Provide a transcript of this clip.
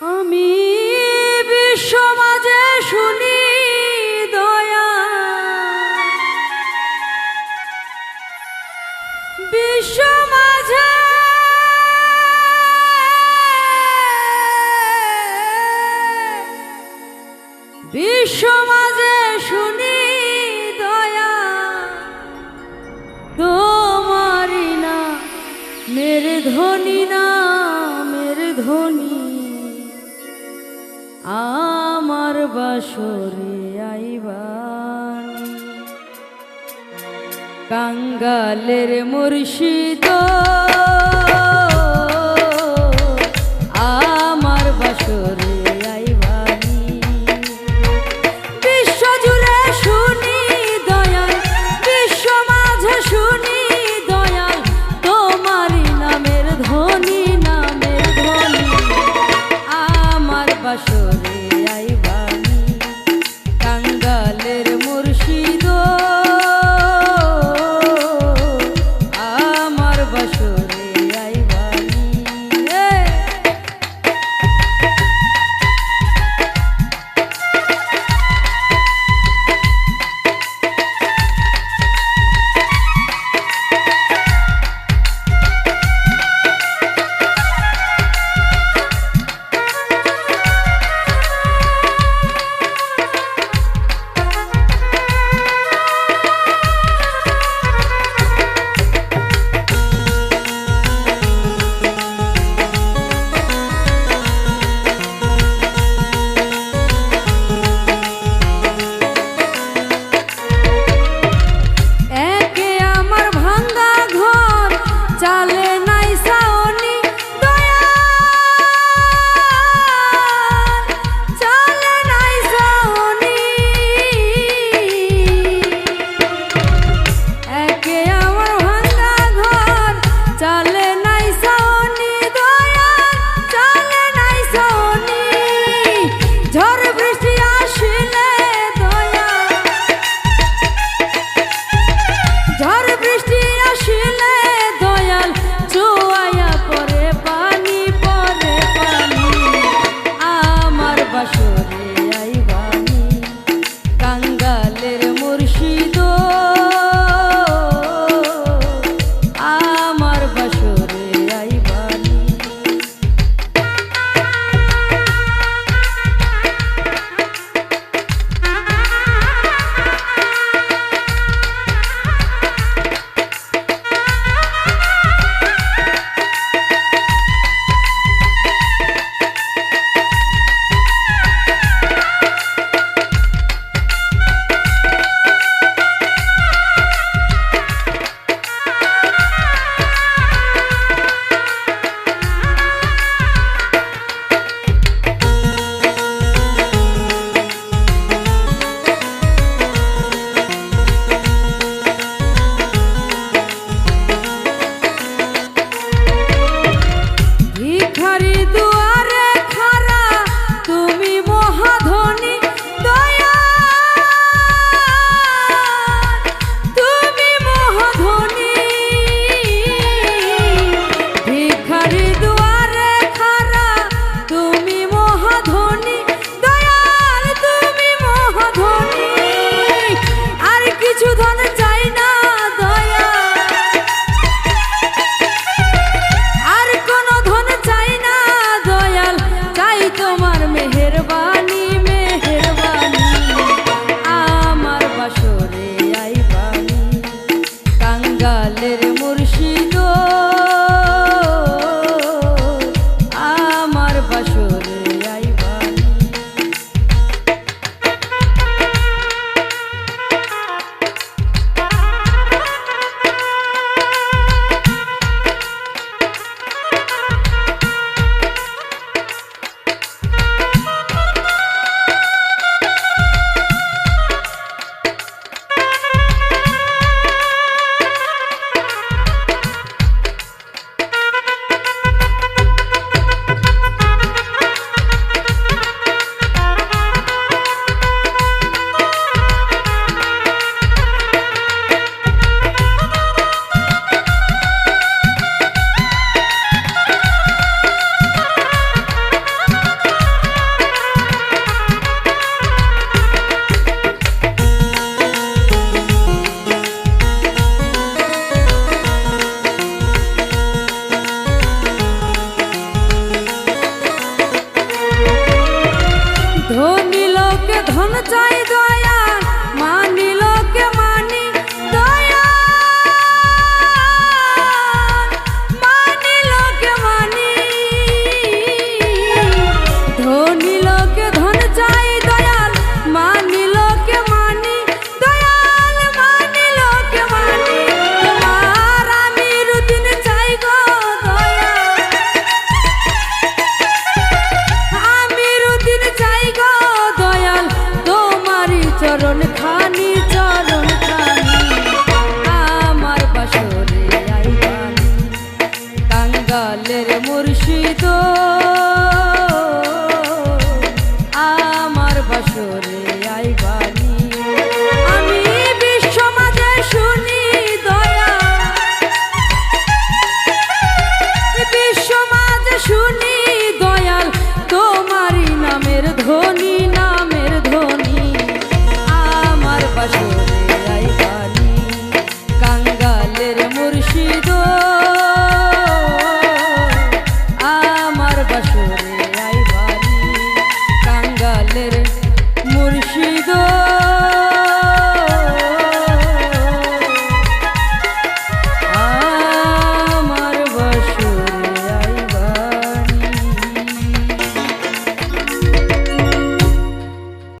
আমি বিশ্বমাজে শুনি দয়া। বিশ্বমাঝে বিশ্বমাঝে শুনি দয়া। তোমারি মেরে ধনী না বাসরে আইবানি কাঙ্গালের মুর্শিদ আমার বাসরে চাই দয়া দয়ালের মুর্শিদ আমার বাসুর